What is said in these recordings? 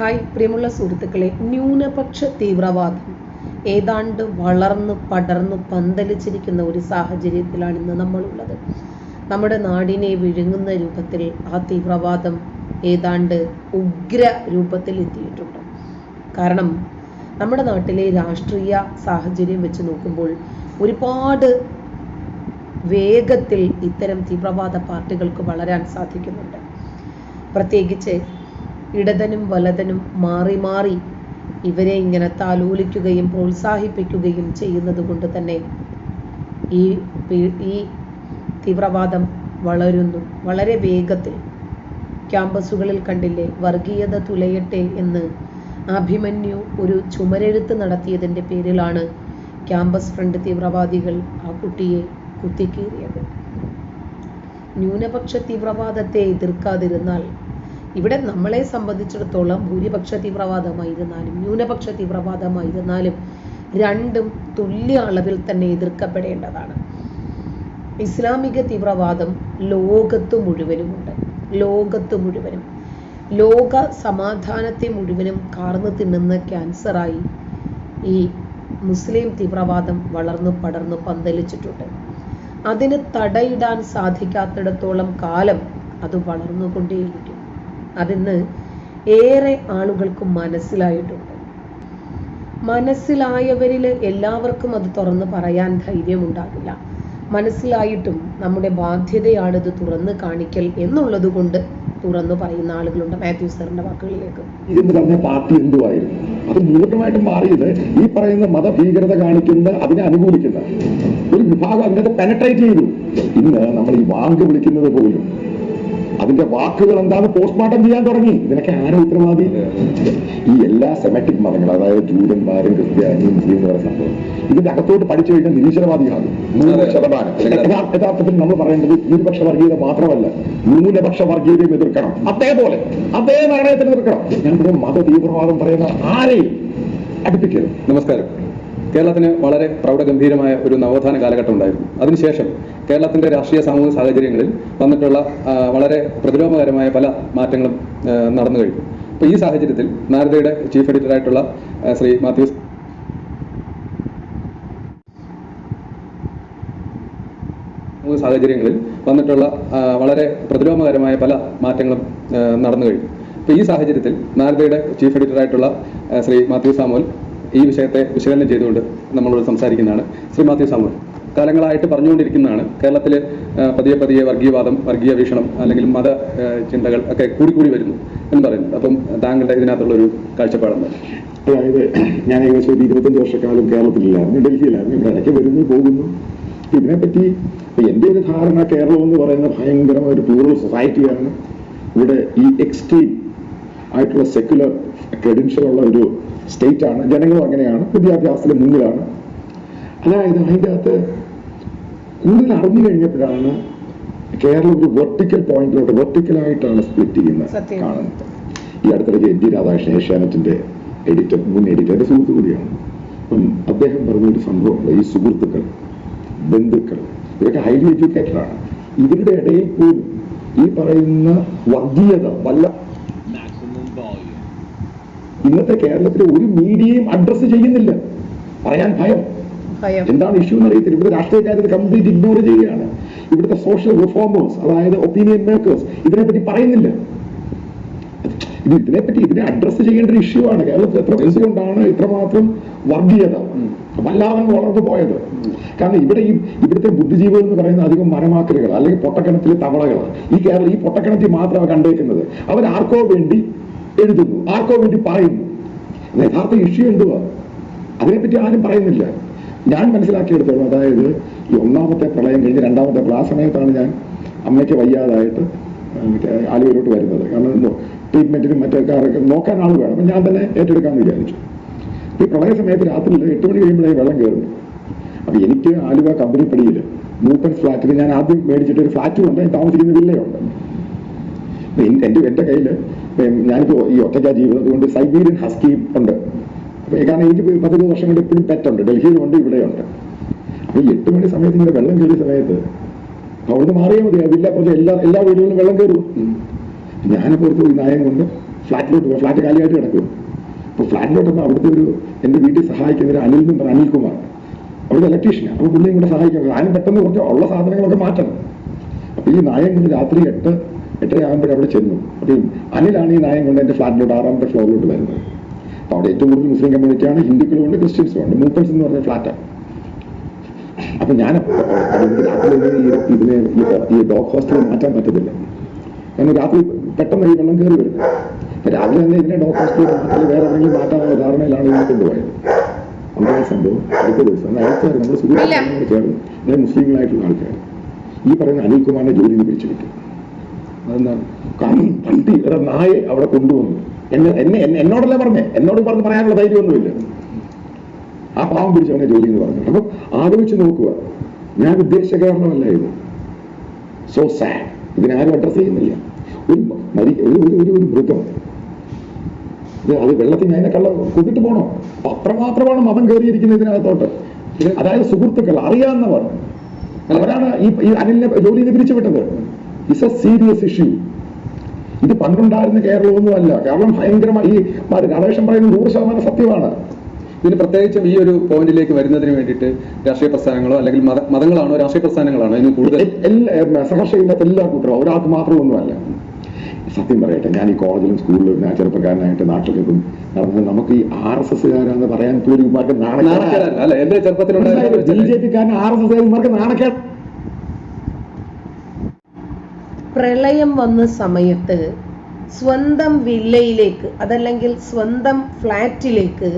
Hi പ്രിയമുള്ള സുഹൃത്തുക്കളെ ന്യൂനപക്ഷ തീവ്രവാദം. ഏതാണ്ട് വളർന്നു പടർന്നു പന്തലിച്ചിരിക്കുന്ന ഒരു സാഹചര്യത്തിലാണ് ഇന്ന് നമ്മളുള്ളത്. നമ്മുടെ നാടിനെ വിഴുങ്ങുന്ന രൂപത്തിൽ ആ തീവ്രവാദം ഏതാണ്ട് ഉഗ്ര രൂപത്തിൽ എത്തിയിട്ടുണ്ട്. കാരണം നമ്മുടെ നാട്ടിലെ രാഷ്ട്രീയ സാഹചര്യം വെച്ച് നോക്കുമ്പോൾ ഒരുപാട് വേഗത്തിൽ ഇത്തരം തീവ്രവാദ പാർട്ടികൾക്ക് വളരാൻ സാധിക്കുന്നുണ്ട്. പ്രത്യേകിച്ച് ഇടതനും വലതനും മാറി മാറി ഇവരെ ഇങ്ങനെ താലോലിക്കുകയും പ്രോത്സാഹിപ്പിക്കുകയും ചെയ്യുന്നത് കൊണ്ട് തന്നെ ഈ ഈ തീവ്രവാദം വളരുന്നു. വളരെ വേഗത്തിൽ. ക്യാമ്പസുകളിൽ കണ്ടില്ലേ? വർഗീയത തുലയട്ടെ എന്ന് അഭിമന്യു ഒരു ചുമരെഴുത്ത് നടത്തിയതിന്റെ പേരിലാണ് ക്യാമ്പസ് ഫ്രണ്ട് തീവ്രവാദികൾ ആ കുട്ടിയെ കുത്തിക്കീറിയത്. ന്യൂനപക്ഷ തീവ്രവാദത്തെ എതിർക്കാതിരുന്നാൽ ഇവിടെ നമ്മളെ സംബന്ധിച്ചിടത്തോളം ഭൂരിപക്ഷ തീവ്രവാദമായിരുന്നാലും ന്യൂനപക്ഷ തീവ്രവാദമായിരുന്നാലും രണ്ടും തുല്യ അളവിൽ തന്നെ എതിർക്കപ്പെടേണ്ടതാണ്. ഇസ്ലാമിക തീവ്രവാദം ലോകത്ത് മുഴുവനുമുണ്ട്. ലോകത്ത് മുഴുവനും. ലോക സമാധാനത്തെ മുഴുവനും കാർന്നു തിന്നുന്ന ക്യാൻസറായി ഈ മുസ്ലിം തീവ്രവാദം വളർന്നു പടർന്നു പന്തലിച്ചിട്ടുണ്ട്. അതിന് തടയിടാൻ സാധിക്കാത്തിടത്തോളം കാലം അത് വളർന്നുകൊണ്ടേയിരിക്കും. അതിന്ന് ഏറെ ആളുകൾക്ക് മനസ്സിലായിട്ടുണ്ട്. മനസ്സിലായവരിൽ എല്ലാവർക്കും അത് തുറന്ന് പറയാൻ ധൈര്യം ധൈര്യമുണ്ടാകില്ല. മനസ്സിലായിട്ടും നമ്മുടെ ബാധ്യതയാണിത് തുറന്ന് കാണിക്കൽ എന്നുള്ളത് കൊണ്ട് തുറന്നു പറയുന്ന ആളുകളുണ്ട് മാത്യു സാറിന്റെ വാക്കുകളിലേക്ക്. അത് പൂർണമായിട്ടും മാറിയത് ഈ പറയുന്ന മതഭീകരത കാണിക്കുന്ന അതിനെ അനുകൂലിക്കുന്ന ഒരു വിഭാഗം അതിനകത്ത് പെനട്രേറ്റ് ചെയ്തു. ഇന്ന് നമ്മൾ ഈ വാങ്ക് വിളിക്കുന്നത് പോലും അതിന്റെ വാക്കുകൾ എന്താണ് പോസ്റ്റ്മോർട്ടം ചെയ്യാൻ തുടങ്ങി? ഇതിനൊക്കെ ആരും ഉത്തരവാദി? ഈ എല്ലാ സെമറ്റിക് മതങ്ങൾ അതായത് ജൂതന്മാരും ക്രിസ്ത്യാനിയും മുസ്ലിം എന്ന് പറയുന്ന സംഭവം. ഇതിന്റെ അകത്തോട്ട് പഠിച്ചു കഴിഞ്ഞാൽ നിരീശ്വരവാദികളാകും നൂറ് ശതമാനം യഥാ- യഥാർത്ഥത്തിൽ നമ്മൾ പറയേണ്ടത് ഭൂരിപക്ഷ വർഗീയത മാത്രമല്ല ന്യൂനപക്ഷ വർഗീയതയും എതിർക്കണം. അതേപോലെ അതേ നാണയത്തിന് എതിർക്കണം ഞാൻ മത തീവ്രവാദം പറയുന്ന ആരെയും അടുപ്പിക്കരുത്. നമസ്കാരം. കേരളത്തിന് വളരെ പ്രൗഢഗംഭീരമായ ഒരു നവോത്ഥാന കാലഘട്ടം ഉണ്ടായിരുന്നു. അതിനുശേഷം കേരളത്തിന്റെ രാഷ്ട്രീയ സാമൂഹിക സാഹചര്യങ്ങളിൽ വന്നിട്ടുള്ള വളരെ പ്രതിരോധകരമായ പല മാറ്റങ്ങളും നടന്നു കഴിഞ്ഞു. അപ്പോൾ ഈ സാഹചര്യത്തിൽ നാരദയുടെ ചീഫ് എഡിറ്ററായിട്ടുള്ള ശ്രീ മാത്യൂസ് സാഹചര്യങ്ങളിൽ വന്നിട്ടുള്ള വളരെ പ്രതിരോധകരമായ പല മാറ്റങ്ങളും നടന്നു കഴിഞ്ഞു. അപ്പോൾ ഈ സാഹചര്യത്തിൽ നാരദയുടെ ചീഫ് എഡിറ്ററായിട്ടുള്ള ശ്രീ മാത്യു സാമുവൽ ഈ വിഷയത്തെ വിശകലനം ചെയ്തുകൊണ്ട് നമ്മളോട് സംസാരിക്കുന്നതാണ് ശ്രീ മാത്യു സാമു കാലങ്ങളായിട്ട് പറഞ്ഞുകൊണ്ടിരിക്കുന്നതാണ് കേരളത്തിൽ പതിയെ പതിയെ വർഗീയവാദം വർഗീയ വീക്ഷണം അല്ലെങ്കിൽ മത ചിന്തകൾ ഒക്കെ കൂടിക്കൂടി വരുന്നു എന്ന് പറയുന്നു അപ്പം താങ്കളുടെ ഇതിനകത്തുള്ള ഒരു കാഴ്ചപ്പാടെന്ന് അതായത് ഞാൻ ഏകദേശം ഒരു ഇരുപത്തഞ്ച് വർഷക്കാലം കേരളത്തിലില്ലായിരുന്നു ഡൽഹിയിലായിരുന്നു ഇവിടെ ഇടയ്ക്ക് വരുന്നു പോകുന്നു. ഇതിനെപ്പറ്റി എന്റെ ഒരു ധാരണ കേരളം എന്ന് പറയുന്ന ഭയങ്കരമായ ഒരു പ്ലൂറൽ സൊസൈറ്റിയാണ് ഇവിടെ ഈ എക്സ്ട്രീം ആയിട്ടുള്ള സെക്യുലർ ക്രെഡൻഷ്യൽ ഉള്ള ഒരു സ്റ്റേറ്റ് ആണ് ജനങ്ങളും അങ്ങനെയാണ് വിദ്യാഭ്യാസത്തിൽ മുന്നിലാണ്. അതായത് അതിന്റെ അകത്ത് കൂടുതൽ അറിഞ്ഞു കഴിഞ്ഞപ്പോഴാണ് കേരളം ഒരു വെർട്ടിക്കൽ പോയിന്റിലോട്ട് വെർട്ടിക്കലായിട്ടാണ് സ്പ്ലിറ്റ് ചെയ്യുന്നത് കാണുന്നത്. ഈ അടുത്തിടയ്ക്ക് എൻ ടി രാധാകൃഷ്ണൻ ഏഷ്യാനെറ്റിന്റെ എഡിറ്റർ മുൻ എഡിറ്റർ എന്റെ സുഹൃത്തു കൂടിയാണ്. അപ്പം അദ്ദേഹം പറഞ്ഞൊരു സംഭവമുണ്ട്. ഈ സുഹൃത്തുക്കൾ ബന്ധുക്കൾ ഇവരൊക്കെ ഹൈലി എഡ്യൂക്കേറ്റഡ് ആണ്. ഇവരുടെ ഇടയിൽ പോലും ഈ പറയുന്ന വർഗീയത വല്ല ഇന്നത്തെ കേരളത്തിലെ ഒരു മീഡിയയും അഡ്രസ് ചെയ്യുന്നില്ല. പറയാൻ ഭയം. എന്താണ് ഇഷ്യൂ എന്ന് അറിയത്തില്ല. ഇവിടുത്തെ രാഷ്ട്രീയക്കാരത് കംപ്ലീറ്റ് ഇഗ്നോർ ചെയ്യുകയാണ്. ഇവിടുത്തെ സോഷ്യൽ റിഫോമേഴ്സ് അതായത് ഒപ്പീനിയൻ മേക്കേഴ്സ് ഇതിനെപ്പറ്റി പറയുന്നില്ല. ഇത് ഇതിനെപ്പറ്റി ഇതിനെ അഡ്രസ് ചെയ്യേണ്ട ഒരു ഇഷ്യൂ ആണ്. കേരളത്തിൽ എത്ര എന്തുകൊണ്ടാണ് ഇത്രമാത്രം വർഗീയത? വല്ലാതെ വളർന്നു പോയത്. കാരണം ഇവിടെ ഈ ഇവിടുത്തെ ബുദ്ധിജീവികൾ എന്ന് പറയുന്ന അധികം മരമാക്കലുകൾ അല്ലെങ്കിൽ പൊട്ടക്കിണത്തിലെ തവളകൾ ഈ കേരളം ഈ പൊട്ടക്കിണത്തിൽ മാത്രമാണ് കണ്ടേക്കുന്നത്. അവർ ആർക്കോ വേണ്ടി എഴുതുന്നു. ആർക്കോ വേണ്ടി പറയുന്നു. യഥാർത്ഥ ഇഷ്യൂ എന്തുവാ? അതിനെപ്പറ്റി ആരും പറയുന്നില്ല. ഞാൻ മനസ്സിലാക്കിയെടുത്തോളം. അതായത് ഈ ഒന്നാമത്തെ പ്രളയം കഴിഞ്ഞ് രണ്ടാമത്തെ ആ സമയത്താണ് ഞാൻ അമ്മയ്ക്ക് വയ്യാതായിട്ട് ആലുവയിലോട്ട് വരുന്നത്. കാരണം എന്തോ ട്രീറ്റ്മെന്റിനും മറ്റേ നോക്കാൻ ആൾ വേണം. അപ്പം ഞാൻ തന്നെ ഏറ്റെടുക്കാമെന്ന് വിചാരിച്ചു. ഈ പ്രളയ സമയത്ത് രാത്രി എട്ട് മണി കഴിയുമ്പോഴേ വെള്ളം കയറുന്നു അപ്പൊ എനിക്ക് ആലുവ കമ്പനിപ്പടിയിൽ മൂപ്പൻ ഫ്ലാറ്റിൽ ഞാൻ ആദ്യം മേടിച്ചിട്ട് ഒരു ഫ്ലാറ്റും ഉണ്ട് താമസിക്കുന്ന വില്ലയുണ്ട്. എന്റെ എന്റെ കയ്യിൽ ഞാനിപ്പോ ഈ ഒറ്റയ്ക്കാ ജീവിതം അതുകൊണ്ട് സൈബീരിയൻ ഹസ്കി ഉണ്ട്. അപ്പൊ കാരണം എനിക്ക് പതിനൊന്ന് വർഷം കൊണ്ട് ഇപ്പോഴും പെറ്റുണ്ട് ഡൽഹിയിലുണ്ട് ഇവിടെയുണ്ട്. അപ്പൊ ഈ എട്ട് മണി സമയത്ത് ഇങ്ങനെ വെള്ളം കയറിയ സമയത്ത് അവിടുന്ന് മാറിയാൽ മതി. വില്ല അപ്പുറത്ത് എല്ലാ എല്ലാ വീടുകളിലും വെള്ളം കയറും. ഞാനപ്പോൾ ഒരു നായം കൊണ്ട് ഫ്ലാറ്റിലോട്ട് പോയി ഫ്ലാറ്റ് കാലിയായിട്ട് കിടക്കും. അപ്പോൾ ഫ്ലാറ്റിലോട്ട് വന്നാൽ അവിടുത്തെ ഒരു എന്റെ വീട്ടിൽ സഹായിക്കുന്ന ഒരു അനിൽ എന്ന് അനിൽകുമാർ. അവിടുത്തെ ഇലക്ട്രീഷ്യനാണ് അപ്പോൾ പുള്ളിയും കൂടെ സഹായിക്കാം. ഞാനും പെട്ടെന്ന് കുറച്ച് ഉള്ള സാധനങ്ങളൊക്കെ മാറ്റണം. അപ്പോൾ ഈ നായം കൊണ്ട് രാത്രി എട്ട് എട്ടരയാകുമ്പോൾ അവിടെ ചെന്നു. അപ്പോൾ അനിലാണ് ഈ നായം കൊണ്ട് എന്റെ ഫ്ലാറ്റിലോട്ട് ആറാമത്തെ ഫ്ലോറിലോട്ട് വരുന്നത്. അപ്പോൾ അവിടെ ഏറ്റവും കൂടുതൽ മുസ്ലിം കമ്മ്യൂണിറ്റിയാണ് ഹിന്ദുക്കളും ഉണ്ട് ക്രിസ്ത്യൻസും ഉണ്ട്. മൂപ്പൻസ് എന്ന് പറഞ്ഞ ഫ്ലാറ്റാണ് അപ്പൊ ഞാൻ ഇതിനെ ഈ- ഡോഗ് ഹോസ്റ്റലിൽ മാറ്റാൻ പറ്റത്തില്ല. കാരണം രാത്രി പെട്ടെന്ന് ഈ വെള്ളം കയറി വരും. അപ്പം രാവിലെ തന്നെ ഇതിനെ ഡോഗ് ഹോസ്റ്റലിൽ മാറ്റി വേറെ എന്തെങ്കിലും മാറ്റാനുള്ള ധാരണയിലാണ് ഇതിനെ കൊണ്ടുപോയത്. അങ്ങനെ സംഭവം. അടുത്ത ദിവസം അന്ന് ആൾക്കാർ സുഖമായിട്ടുള്ള അതായത് മുസ്ലിങ്ങളായിട്ടുള്ള ആൾക്കാർ ഈ പറയുന്ന അനിൽകുമാറിനെ ജോലിയിൽ നിന്ന് പിടിച്ചു കിട്ടി അതെന്താണ് പട്ടി ഒരു നായെ അവിടെ കൊണ്ടുവന്നു. എന്നെ എന്നെ എന്നെ- എന്നോടല്ലേ പറഞ്ഞേ? എന്നോട് പറഞ്ഞ് പറയാനുള്ള ധൈര്യമൊന്നുമില്ല. ആ പാവം പിടിച്ചവനെ ജോലി എന്ന് പറഞ്ഞു. അപ്പൊ ആലോചിച്ച് നോക്കുക. ഞാൻ ഉദ്ദേശിച്ച കാരണമല്ല ഇത് സോ സാഡ് ഇതിനാരും അഡ്രസ് ചെയ്യുന്നില്ല. ഒരു മരി ഒരു ഒരു ഒരു മൃഗം. ഇത് അത് വെള്ളത്തിൽ ഞാൻ കള്ള കൂട്ടിട്ട് പോണോ? അത്ര അത്രമാത്രമാണ് മതം കയറിയിരിക്കുന്നത് ഇതിനകത്തോട്ട്. അതായത് സുഹൃത്തുക്കൾ അറിയാവുന്നവർ. അവരാണ് ഈ അനിലിനെ ജോലിയിൽ പിരിച്ചുവിട്ടത്. ഇറ്റ്സ് എ സീരിയസ് ഇഷ്യൂ ഇത് പണ്ടുണ്ടായിരുന്ന കേരളമൊന്നും അല്ല കേരളം ഭയങ്കരമായി ഈ ഗണേശൻ പറയുന്നത് നൂറ് ശതമാനം സത്യമാണ്. ഇതിന് പ്രത്യേകിച്ചും ഈ ഒരു പോയിന്റിലേക്ക് വരുന്നതിന് വേണ്ടിയിട്ട് രാഷ്ട്രീയ പ്രസ്ഥാനങ്ങളോ അല്ലെങ്കിൽ മത മതങ്ങളാണോ രാഷ്ട്രീയ പ്രസ്ഥാനങ്ങളാണോ ഇതിന് കൂടുതൽ എല്ലാ സഹർഷയില്ലാത്ത എല്ലാ കൂട്ടരും ഒരാൾക്ക് മാത്രമൊന്നുമല്ല. സത്യം പറയട്ടെ ഞാൻ ഈ കോളേജിലും സ്കൂളിലും ഞാൻ ചെറുപ്പക്കാരനായിട്ട് നാട്ടിലേക്കും നടന്നത് നമുക്ക് ഈ ആർ എസ് എസ്സുകാരാന്ന് പറയാൻ പോലും ഇവർക്ക് നാണക്കേടല്ല അല്ല എന്റെ ചെറുപ്പത്തിലുണ്ടായ ബി ജെ പിക്കാരൻ ആർ എസ് എസ്സുകാരന്മാർക്ക് നാണക്കേട്. പ്രളയം വന്ന സമയത്ത് സ്വന്തം വില്ലയിലേക്ക് അതല്ലെങ്കിൽ സ്വന്തം ഫ്ലാറ്റിലേക്ക്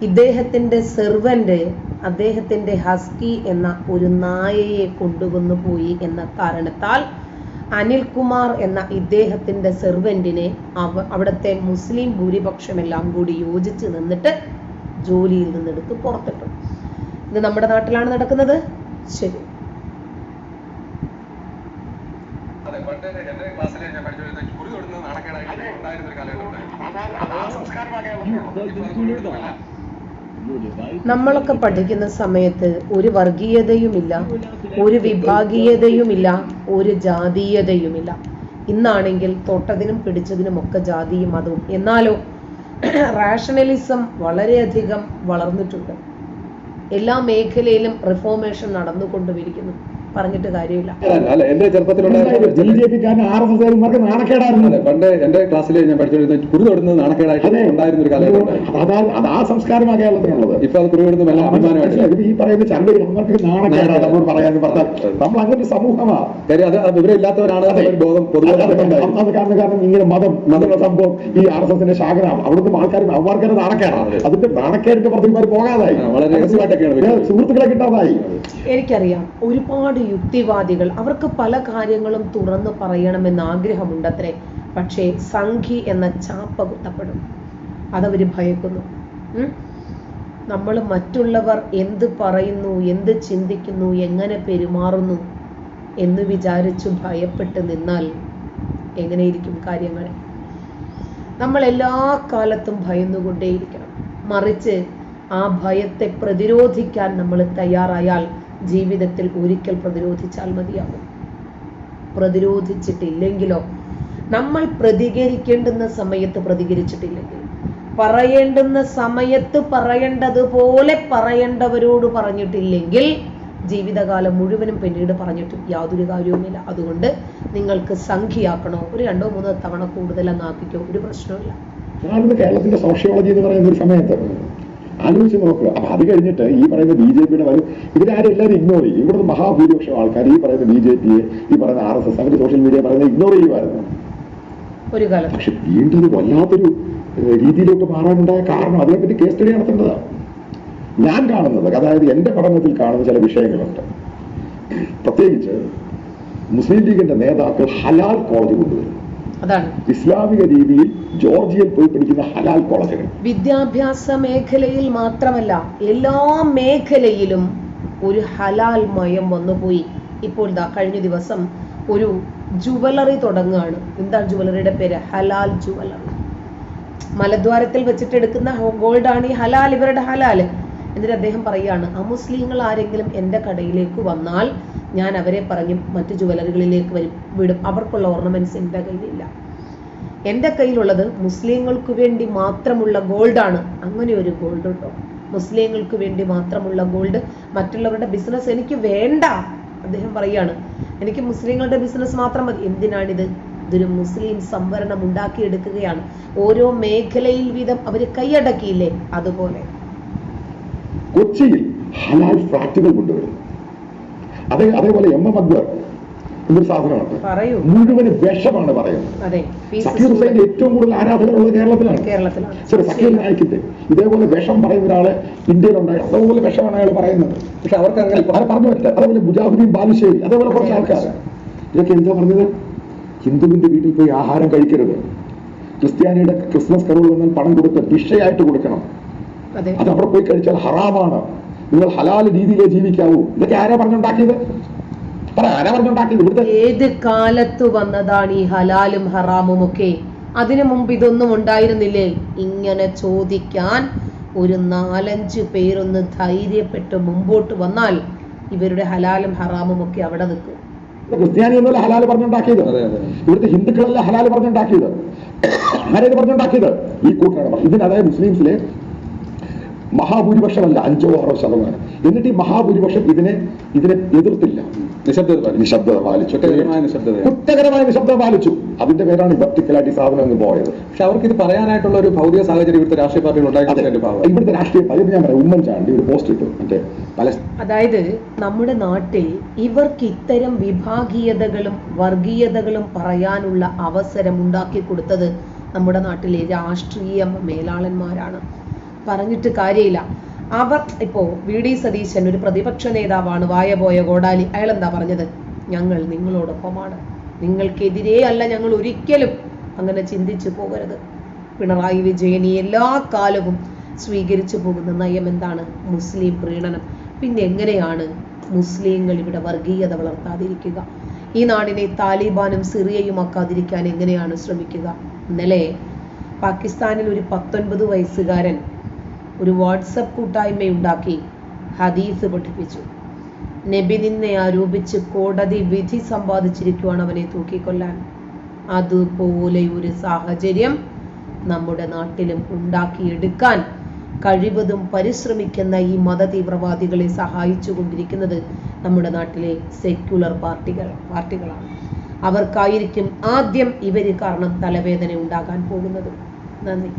ഇദ്ദേഹത്തിന്റെ സെർവന്റ് അദ്ദേഹത്തിന്റെ ഹസ്കി എന്ന ഒരു നായയെ കൊണ്ടുവന്നു പോയി എന്ന കാരണത്താൽ അനിൽകുമാർ എന്ന ഇദ്ദേഹത്തിന്റെ സെർവന്റിനെ അവ അവിടുത്തെ മുസ്ലിം ഭൂരിപക്ഷമെല്ലാം കൂടി യോജിച്ച് നിന്നിട്ട് ജോലിയിൽ നിന്നെടുത്ത് പുറത്തിട്ടു ഇത് നമ്മുടെ നാട്ടിലാണ് നടക്കുന്നത്. ശരി. അതെ പണ്ട് എന്റെ ക്ലാസ്സിൽ ഞാൻ പഠിച്ചു കുറി തൊടുന്നത് നാണക്കേടായിട്ട് ഉണ്ടായിരുന്ന ഒരു കാലഘട്ടം നമ്മളൊക്കെ പഠിക്കുന്ന സമയത്ത് ഒരു വർഗീയതയുമില്ല ഒരു വിഭാഗീയതയുമില്ല ഒരു ജാതീയതയുമില്ല. ഇന്നാണെങ്കിൽ തൊട്ടതിനും പിടിച്ചതിനും ഒക്കെ ജാതിയും മതവും എന്നാലോ റാഷണലിസം വളരെയധികം വളർന്നിട്ടുണ്ട്. എല്ലാ മേഖലയിലും റിഫോർമേഷൻ നടന്നുകൊണ്ടുമിരിക്കുന്നു. പറഞ്ഞിട്ട് കാര്യമില്ല. അല്ല എന്റെ ചെറുപ്പത്തിലുള്ള പണ്ട് എന്റെ ക്ലാസ്സിൽ ഞാൻ പഠിച്ചുകൊണ്ടിരുന്ന കുറി തൊടുന്നത് നാണക്കേടായിട്ട് ഉണ്ടായിരുന്ന ഒരു കാലഘട്ടം ആ സംസ്കാരമാണ് കേരളത്തിലുള്ളത് ഇപ്പൊ അത് കുറി തൊടുന്നത് നല്ല അഭിമാനമായിട്ട്. ഈ പറയുന്ന നമ്മൾക്ക് നമ്മൾ പറയാന്ന് പറഞ്ഞാൽ നമ്മൾ അങ്ങനെ ഒരു സമൂഹമാ. കാര്യം അത് ആ ഇല്ലാത്തവരാണ് എന്നൊരു ബോധം പൊതുവെ അത്. കാരണം കാരണം ഇങ്ങനെ മതം മതമുള്ള സംഭവം ഈ ആർ എസ് എസിന്റെ ശാഖനാണ്. അവിടുത്തെ ആൾക്കാർ അവർക്ക് നാണക്കേടാണ്. അതിന്റെ നാണക്കേടിന്റെ പ്രതിമാർ പോകാതായി. വളരെ. സുഹൃത്തുക്കളെ കിട്ടാതായി. എനിക്കറിയാം ഒരുപാട് യുക്തിവാദികൾ അവർക്ക് പല കാര്യങ്ങളും തുറന്നു പറയണമെന്ന് ആഗ്രഹമുണ്ടത്രേ. പക്ഷേ സംഘി എന്ന ചാപ്പ കുത്തപ്പെടും. അതവർ ഭയക്കുന്നു. നമ്മൾ മറ്റുള്ളവർ എന്ത് പറയുന്നു എന്ത് ചിന്തിക്കുന്നു എങ്ങനെ പെരുമാറുന്നു എന്ന് വിചാരിച്ചു ഭയപ്പെട്ട് നിന്നാൽ എങ്ങനെയിരിക്കും കാര്യങ്ങൾ? നമ്മൾ എല്ലാ കാലത്തും ഭയന്നുകൊണ്ടേയിരിക്കണം. മറിച്ച് ആ ഭയത്തെ പ്രതിരോധിക്കാൻ നമ്മൾ തയ്യാറായാൽ ജീവിതത്തിൽ ഒരിക്കൽ പ്രതിരോധിച്ചാൽ മതിയാകും. പ്രതിരോധിച്ചിട്ടില്ലെങ്കിലോ? നമ്മൾ പ്രതികരിക്കേണ്ടുന്ന സമയത്ത് പ്രതികരിച്ചിട്ടില്ലെങ്കിൽ. പറയേണ്ടുന്ന സമയത്ത് പറയേണ്ടതുപോലെ പറയേണ്ടവരോട് പറഞ്ഞിട്ടില്ലെങ്കിൽ ജീവിതകാലം മുഴുവനും പിന്നീട് പറഞ്ഞിട്ടും യാതൊരു കാര്യവുമില്ല. അതുകൊണ്ട് നിങ്ങൾക്ക് സംഖ്യയാക്കണോ? ഒരു രണ്ടോ മൂന്നോ തവണ കൂടുതൽ ആക്കിക്കോ. ഒരു ഇല്ല കേരളത്തിന്റെ സോഷ്യോളജി എന്ന് പറയുന്ന ഒരു സമയത്ത് ആലോചിച്ച് നോക്കുക. അപ്പൊ അത് കഴിഞ്ഞിട്ട് ഈ പറയുന്ന ബി ജെ പിയുടെ വരും. ഇവരാരും എല്ലാവരും ഇഗ്നോർ ചെയ്യും. ഇവിടുത്തെ മഹാഭൂരിപക്ഷം ആൾക്കാർ ഈ പറയുന്ന ബി ജെ പിയെ ഈ പറയുന്ന ആർ എസ് എസ് അവർ സോഷ്യൽ മീഡിയ പറയുന്നത് ഇഗ്നോർ ചെയ്യുമായിരുന്നു. ഒരു കാലം പക്ഷെ വീണ്ടും വല്ലാത്തൊരു രീതിയിലേക്ക് രീതിയിലോട്ട് മാറാനുണ്ടായ കാരണം അതിനെപ്പറ്റി കേസ് സ്റ്റഡി നടത്തേണ്ടതാണ് ഞാൻ കാണുന്നത് അതായത് എന്റെ പഠനത്തിൽ കാണുന്ന ചില വിഷയങ്ങളുണ്ട്. പ്രത്യേകിച്ച് മുസ്ലിം ലീഗിന്റെ നേതാക്കൾ ഹലാൽ കോളേജ് കൊണ്ടുവരും. അതാണ്. ഇസ്ലാമിക രീതിയിൽ ജോർജിയയിൽ പോയി പഠിക്കുന്ന ഹലാൽ കോളേജുകൾ. വിദ്യാഭ്യാസ മേഖലയിൽ മാത്രമല്ല എല്ലാ മേഖലയിലും ഒരു ഹലാൽ മയം വന്നുപോയി ഇപ്പോൾ ദാ കഴിഞ്ഞ ദിവസം ഒരു ജുവലറി തുടങ്ങുകയാണ്. എന്താണ് ജുവലറിയുടെ പേര്? ഹലാൽ ജുവലറി. മലദ്വാരത്തിൽ വെച്ചിട്ട് എടുക്കുന്ന ഗോൾഡ് ആണ് ഈ ഹലാൽ ഇവരുടെ ഹലാൽ. എന്നിട്ട് അദ്ദേഹം പറയുകയാണ് അമുസ്ലിങ്ങൾ ആരെങ്കിലും എന്റെ കടയിലേക്ക് വന്നാൽ ഞാൻ അവരെ പറഞ്ഞു മറ്റു ജുവലറികളിലേക്ക് വരും വിടും. അവർക്കുള്ള ഓർണമെന്റ്സ് എന്റെ കയ്യിലില്ല. എന്റെ കയ്യിലുള്ളത് മുസ്ലിങ്ങൾക്ക് വേണ്ടി മാത്രമുള്ള ഗോൾഡാണ് അങ്ങനെ ഒരു ഗോൾഡ് ഉണ്ടോ? മുസ്ലിങ്ങൾക്ക് വേണ്ടി മാത്രമുള്ള ഗോൾഡ് മറ്റുള്ളവരുടെ ബിസിനസ് എനിക്ക് വേണ്ട. അദ്ദേഹം പറയാണ് എനിക്ക് മുസ്ലിങ്ങളുടെ ബിസിനസ് മാത്രം മതി. എന്തിനാണിത്? ഇതൊരു മുസ്ലിം സംവരണം ഉണ്ടാക്കിയെടുക്കുകയാണ്. ഓരോ മേഖലയിൽ വീതം അവർ കൈയടക്കിയില്ലേ? അതുപോലെ. കൊച്ചിയിൽ ഹലാൽ ഫ്ലാറ്റുകൾ കൊണ്ടുവരുന്നു. അതേ അതേപോലെ എം എം അക്ബർ എന്നൊരു സാധനമാണ് മുഴുവൻ മുഴുവൻ വിഷമാണ് പറയുന്നത്. സക്കീർ ഹുസൈന്റെ ഏറ്റവും കൂടുതൽ ആരാധകരുള്ളത് കേരളത്തിലാണ്. ശരി സക്കീർ നായിക്കിന്റെ ഇതേപോലെ വിഷം പറയുന്ന ഒരാൾ ഇന്ത്യയിലുണ്ടായി. അതേപോലെ വിഷമാണ് അയാൾ പറയുന്നത്. പക്ഷെ അവർക്ക് അങ്ങനെ പറഞ്ഞു പറ്റില്ല. അതേപോലെ മുജാഹുദ്ദീൻ ബാലുശ്ശേരി അതേപോലെ കുറച്ച് ആൾക്കാർ ഇതൊക്കെ എന്താ പറഞ്ഞത്? ഹിന്ദുവിന്റെ വീട്ടിൽ പോയി ആഹാരം കഴിക്കരുത്. ക്രിസ്ത്യാനിയുടെ ക്രിസ്മസ് കരോൾ വന്നാൽ പണം കൊടുത്ത് ഭിക്ഷയായിട്ട് കൊടുക്കണം. അതെ. അവിടെ പോയി കഴിച്ചാൽ ഹറാമാണ്. നിങ്ങൾ ഹലാൽ രീതിയിലേ ജീവിക്കാവൂ. ഇതൊക്കെ ആരാ പറഞ്ഞുണ്ടാക്കിയത്? പറ ആരാ പറഞ്ഞുണ്ടാക്കിയത് ഇവിടുത്തെ? ഏത് കാലത്ത് വന്നതാണ് ഈ ഹലാലും ഹറാമും ഒക്കെ? അതിനു മുമ്പ് ഇതൊന്നും ഉണ്ടായിരുന്നില്ലേ? ഇങ്ങനെ ചോദിക്കാൻ ഒരു നാലഞ്ച് പേരൊന്ന് ധൈര്യപ്പെട്ട് മുമ്പോട്ട് വന്നാൽ ഇവരുടെ ഹലാലും ഹറാമും ഒക്കെ അവിടെ നിൽക്കും. ക്രിസ്ത്യാനി എന്നല്ല ഹലാൽ പറഞ്ഞുണ്ടാക്കിയത്. ഇവിടുത്തെ ഹിന്ദുക്കളല്ല ഹലാൽ പറഞ്ഞുണ്ടാക്കിയത്. ആരെയാണ് പറഞ്ഞുണ്ടാക്കിയത്? ഈ കൂട്ടാണ് ഇതിനെ മുസ്ലിംസിലെ മഹാഭൂരിപക്ഷമല്ല അഞ്ചോ ആറോ ശതമാനം. എന്നിട്ട് ഈ മഹാഭൂരിപക്ഷം ഇതിനെ ഇതിനെ എതിർത്തില്ല. നിശബ്ദത നിശബ്ദത പാലിച്ചു. കുറ്റകരമായ. നിശബ്ദത പാലിച്ചു. അതിന്റെ പേരാണ് ഈ സാധനം അങ്ങ് പോയത്. പക്ഷെ അവർക്ക് ഇത് പറയാനായിട്ടുള്ള ഒരു ഭൗതിക സാഹചര്യം ഇവിടുത്തെ രാഷ്ട്രീയ പാർട്ടികൾ ഭാഗം ഇവിടുത്തെ രാഷ്ട്രീയ പാർട്ടി ഞാൻ പറയാം ഉമ്മൻചാണ്ടി ഒരു പോസ്റ്റ് ഇട്ടു. മറ്റേ പല അതായത് നമ്മുടെ നാട്ടിൽ ഇവർക്ക് ഇത്തരം വിഭാഗീയതകളും വർഗീയതകളും പറയാനുള്ള അവസരം ഉണ്ടാക്കി കൊടുത്തത് നമ്മുടെ നാട്ടിലെ രാഷ്ട്രീയ മേലാളന്മാരാണ്. പറഞ്ഞിട്ട് കാര്യമില്ല. അവർ ഇപ്പോ വി. ഡി. സതീശൻ ഒരു പ്രതിപക്ഷ നേതാവാണ് വായപോയ ഗോഡാലി അയാൾ എന്താ പറഞ്ഞത്? ഞങ്ങൾ നിങ്ങളോടൊപ്പമാണ്. നിങ്ങൾക്കെതിരെ അല്ല ഞങ്ങൾ ഒരിക്കലും അങ്ങനെ ചിന്തിച്ചു പോകരുത്. പിണറായി വിജയൻ എല്ലാ കാലവും സ്വീകരിച്ചു പോകുന്ന നയം എന്താണ്? മുസ്ലിം പ്രീണനം. പിന്നെ എങ്ങനെയാണ് മുസ്ലിങ്ങൾ ഇവിടെ വർഗീയത വളർത്താതിരിക്കുക? ഈ നാടിനെ താലിബാനും സിറിയയും ആക്കാതിരിക്കാൻ എങ്ങനെയാണ് ശ്രമിക്കുക? ഇന്നലെ പാകിസ്ഥാനിൽ ഒരു പത്തൊൻപത് വയസ്സുകാരൻ ഒരു വാട്സപ്പ് കൂട്ടായ്മയുണ്ടാക്കി ഹദീസ് പഠിപ്പിച്ചു. നബി നിന്നെ ആരോപിച്ച് കോടതി വിധി സമ്പാദിച്ചിരിക്കുവാണ് അവനെ തൂക്കിക്കൊല്ലാൻ. അതുപോലെ ഒരു സാഹചര്യം നമ്മുടെ നാട്ടിലും ഉണ്ടാക്കിയെടുക്കാൻ കഴിവതും പരിശ്രമിക്കുന്ന ഈ മത തീവ്രവാദികളെ സഹായിച്ചു കൊണ്ടിരിക്കുന്നത് നമ്മുടെ നാട്ടിലെ സെക്യുലർ പാർട്ടികൾ പാർട്ടികളാണ്. അവർക്കായിരിക്കും ആദ്യം ഇവർ കാരണം തലവേദന ഉണ്ടാകാൻ പോകുന്നത്. നന്ദി.